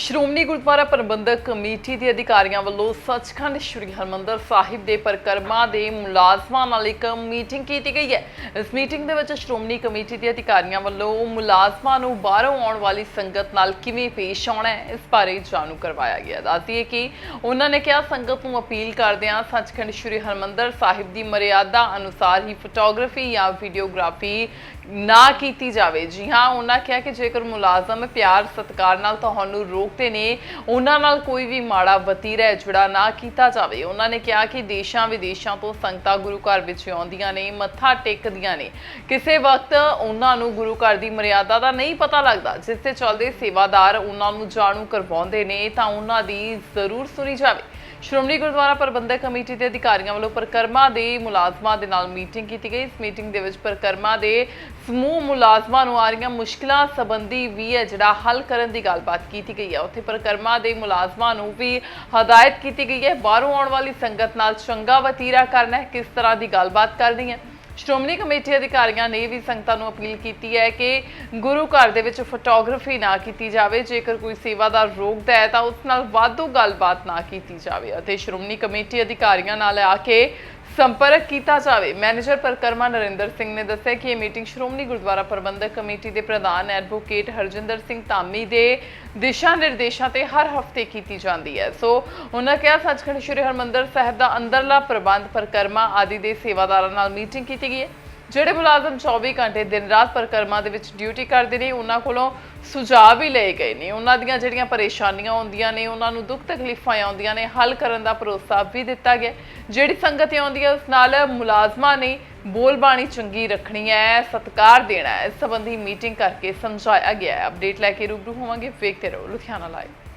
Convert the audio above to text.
ਸ਼੍ਰੋਮਣੀ ਗੁਰਦੁਆਰਾ ਪ੍ਰਬੰਧਕ committee ਦੇ ਅਧਿਕਾਰੀਆਂ ਵੱਲੋਂ ਸੱਚਖੰਡ ਸ੍ਰੀ ਹਰਮੰਦਰ ਸਾਹਿਬ ਦੇ ਪਰਿਕਰਮਾ ਦੇ ਮੁਲਾਜ਼ਮਾਂ ਨਾਲ ਇੱਕ ਮੀਟਿੰਗ ਕੀਤੀ ਗਈ ਹੈ। ਇਸ ਮੀਟਿੰਗ ਦੇ ਵਿੱਚ ਸ਼੍ਰੋਮਣੀ ਕਮੇਟੀ ਦੇ ਅਧਿਕਾਰੀਆਂ ਵੱਲੋਂ ਮੁਲਾਜ਼ਮਾਂ ਨੂੰ ਬਾਹਰੋਂ ਆਉਣ ਵਾਲੀ ਸੰਗਤ ਨਾਲ ਕਿਵੇਂ ਪੇਸ਼ ਆਉਣਾ ਹੈ, ਇਸ ਬਾਰੇ ਜਾਣੂ ਕਰਵਾਇਆ ਗਿਆ। ਦੱਸਦੀਏ ਕਿ ਉਹਨਾਂ ਨੇ ਕਿਹਾ, ਸੰਗਤ ਨੂੰ ਅਪੀਲ ਕਰਦਿਆਂ ਸੱਚਖੰਡ ਸ੍ਰੀ ਹਰਮੰਦਰ ਸਾਹਿਬ ਦੀ ਮਰਿਆਦਾ ਅਨੁਸਾਰ ਹੀ ਫੋਟੋਗ੍ਰਾਫੀ ਜਾਂ ਵੀਡੀਓਗ੍ਰਾਫੀ ਨਾ ਕੀਤੀ ਜਾਵੇ। ਜੀ ਹਾਂ, ਉਹਨਾਂ ਕਿਹਾ ਕਿ ਜੇਕਰ ਮੁਲਾਜ਼ਮ ਪਿਆਰ, ਸਤਿਕਾਰ ਨਾਲ ਤੁਹਾਨੂੰ ਰੋਕਦੇ ਨੇ, ਉਹਨਾਂ ਨਾਲ ਕੋਈ ਵੀ ਮਾੜਾ ਵਤੀਰਾ ਹੈ ਜਿਹੜਾ ਨਾ ਕੀਤਾ ਜਾਵੇ। ਉਹਨਾਂ ਨੇ ਕਿਹਾ ਕਿ ਦੇਸ਼ਾਂ ਵਿਦੇਸ਼ਾਂ ਤੋਂ ਸੰਗਤਾਂ ਗੁਰੂ ਘਰ ਵਿੱਚ ਆਉਂਦੀਆਂ ਨੇ, ਮੱਥਾ ਟੇਕਦੀਆਂ ਨੇ। ਕਿਸੇ ਵਕਤ ਉਹਨਾਂ ਨੂੰ ਗੁਰੂ ਘਰ ਦੀ ਮਰਿਆਦਾ ਦਾ ਨਹੀਂ ਪਤਾ ਲੱਗਦਾ, ਜਿਸ ਤੇ ਚੱਲਦੇ ਸੇਵਾਦਾਰ ਉਹਨਾਂ ਨੂੰ ਜਾਣੂ ਕਰਵਾਉਂਦੇ ਨੇ, ਤਾਂ ਉਹਨਾਂ ਦੀ ਜ਼ਰੂਰ ਸੁਣੀ ਜਾਵੇ। ਸ਼੍ਰੋਮਣੀ ਗੁਰਦੁਆਰਾ ਪ੍ਰਬੰਧਕ ਕਮੇਟੀ ਦੇ ਅਧਿਕਾਰੀਆਂ ਵੱਲੋਂ ਪਰਿਕਰਮਾ ਦੇ ਮੁਲਾਜ਼ਮਾਂ ਦੇ ਨਾਲ ਮੀਟਿੰਗ ਕੀਤੀ ਗਈ। ਇਸ ਮੀਟਿੰਗ ਦੇ ਵਿੱਚ ਪਰਿਕਰਮਾ ਦੇ ਸਮੂਹ ਮੁਲਾਜ਼ਮਾਂ ਨੂੰ ਆ ਰਹੀਆਂ ਮੁਸ਼ਕਲਾਂ ਸੰਬੰਧੀ ਵੀ ਹੈ ਜਿਹੜਾ ਹੱਲ ਕਰਨ ਦੀ ਗੱਲਬਾਤ ਕੀਤੀ ਗਈ ਹੈ। ਉੱਥੇ ਪਰਿਕਰਮਾ ਦੇ ਮੁਲਾਜ਼ਮਾਂ ਨੂੰ ਵੀ ਹਦਾਇਤ ਕੀਤੀ ਗਈ ਹੈ। ਬਾਹਰੋਂ ਆਉਣ ਵਾਲੀ ਸੰਗਤ ਨਾਲ ਚੰਗਾ ਵਤੀਰਾ ਕਰਨਾ ਹੈ। ਕਿਸ ਤਰ੍ਹਾਂ ਦੀ ਗੱਲਬਾਤ ਕਰਨੀ ਹੈ ਸ਼੍ਰੋਮਣੀ ਕਮੇਟੀ ਅਧਿਕਾਰੀਆਂ ਨੇ ਵੀ ਸੰਗਤਾਂ ਨੂੰ ਅਪੀਲ ਕੀਤੀ ਹੈ ਕਿ ਗੁਰੂ ਘਰ ਦੇ ਵਿੱਚ ਫੋਟੋਗ੍ਰਾਫੀ ਨਾ ਕੀਤੀ ਜਾਵੇ। ਜੇਕਰ ਕੋਈ ਸੇਵਾਦਾਰ ਰੋਕਦਾ ਹੈ ਤਾਂ ਉਸ ਨਾਲ ਵਾਧੂ ਗੱਲਬਾਤ ਨਾ ਕੀਤੀ ਜਾਵੇ ਅਤੇ ਸ਼੍ਰੋਮਣੀ ਕਮੇਟੀ ਅਧਿਕਾਰੀਆਂ ਨਾਲ ਆ ਕੇ ਸੰਪਰਕ ਕੀਤਾ ਜਾਵੇ। ਮੈਨੇਜਰ ਪਰਕਰਮਾ ਨਰਿੰਦਰ ਸਿੰਘ ਨੇ ਦੱਸਿਆ ਕਿ ਇਹ ਮੀਟਿੰਗ ਸ਼੍ਰੋਮਣੀ ਗੁਰਦੁਆਰਾ ਪ੍ਰਬੰਧਕ ਕਮੇਟੀ ਦੇ ਪ੍ਰਧਾਨ ਐਡਵੋਕੇਟ ਹਰਜਿੰਦਰ ਸਿੰਘ ਧਾਮੀ ਦੇ ਦਿਸ਼ਾ ਨਿਰਦੇਸ਼ਾਂ ਤੇ ਹਰ ਹਫ਼ਤੇ ਕੀਤੀ ਜਾਂਦੀ ਹੈ। ਸੋ ਉਹਨਾਂ ਕਿਹਾ, ਸੱਚਖੰਡ ਸ੍ਰੀ ਹਰਮੰਦਰ ਸਾਹਿਬ ਦਾ ਅੰਦਰਲਾ ਪ੍ਰਬੰਧ, ਪਰਕਰਮਾ ਆਦਿ ਦੇ ਸੇਵਾਦਾਰਾਂ ਨਾਲ ਮੀਟਿੰਗ ਕੀਤੀ ਗਈ ਹੈ। ਜਿਹੜੇ ਮੁਲਾਜ਼ਮ 24 ਘੰਟੇ ਦਿਨ ਰਾਤ ਪਰਿਕਰਮਾ ਦੇ ਵਿੱਚ ਡਿਊਟੀ ਕਰਦੇ ਨੇ, ਉਹਨਾਂ ਕੋਲੋਂ ਸੁਝਾਅ ਵੀ ਲਏ ਗਏ ਨੇ। ਉਹਨਾਂ ਦੀਆਂ ਜਿਹੜੀਆਂ ਪਰੇਸ਼ਾਨੀਆਂ ਆਉਂਦੀਆਂ ਨੇ, ਉਹਨਾਂ ਨੂੰ ਦੁੱਖ ਤਕਲੀਫਾਂ ਆਉਂਦੀਆਂ ਨੇ, ਹੱਲ ਕਰਨ ਦਾ ਭਰੋਸਾ ਵੀ ਦਿੱਤਾ ਗਿਆ। ਜਿਹੜੀ ਸੰਗਤ ਆਉਂਦੀ ਹੈ, ਉਸ ਨਾਲ ਮੁਲਾਜ਼ਮਾਂ ਨੇ ਬੋਲਬਾਣੀ ਚੰਗੀ ਰੱਖਣੀ ਹੈ, ਸਤਿਕਾਰ ਦੇਣਾ ਹੈ। ਇਸ ਸੰਬੰਧੀ ਮੀਟਿੰਗ ਕਰਕੇ ਸਮਝਾਇਆ ਗਿਆ ਹੈ। ਅਪਡੇਟ ਲੈ ਕੇ ਰੂਬਰੂ ਹੋਵਾਂਗੇ, ਵੇਖਦੇ ਰਹੋ ਲੁਧਿਆਣਾ ਲਾਈਵ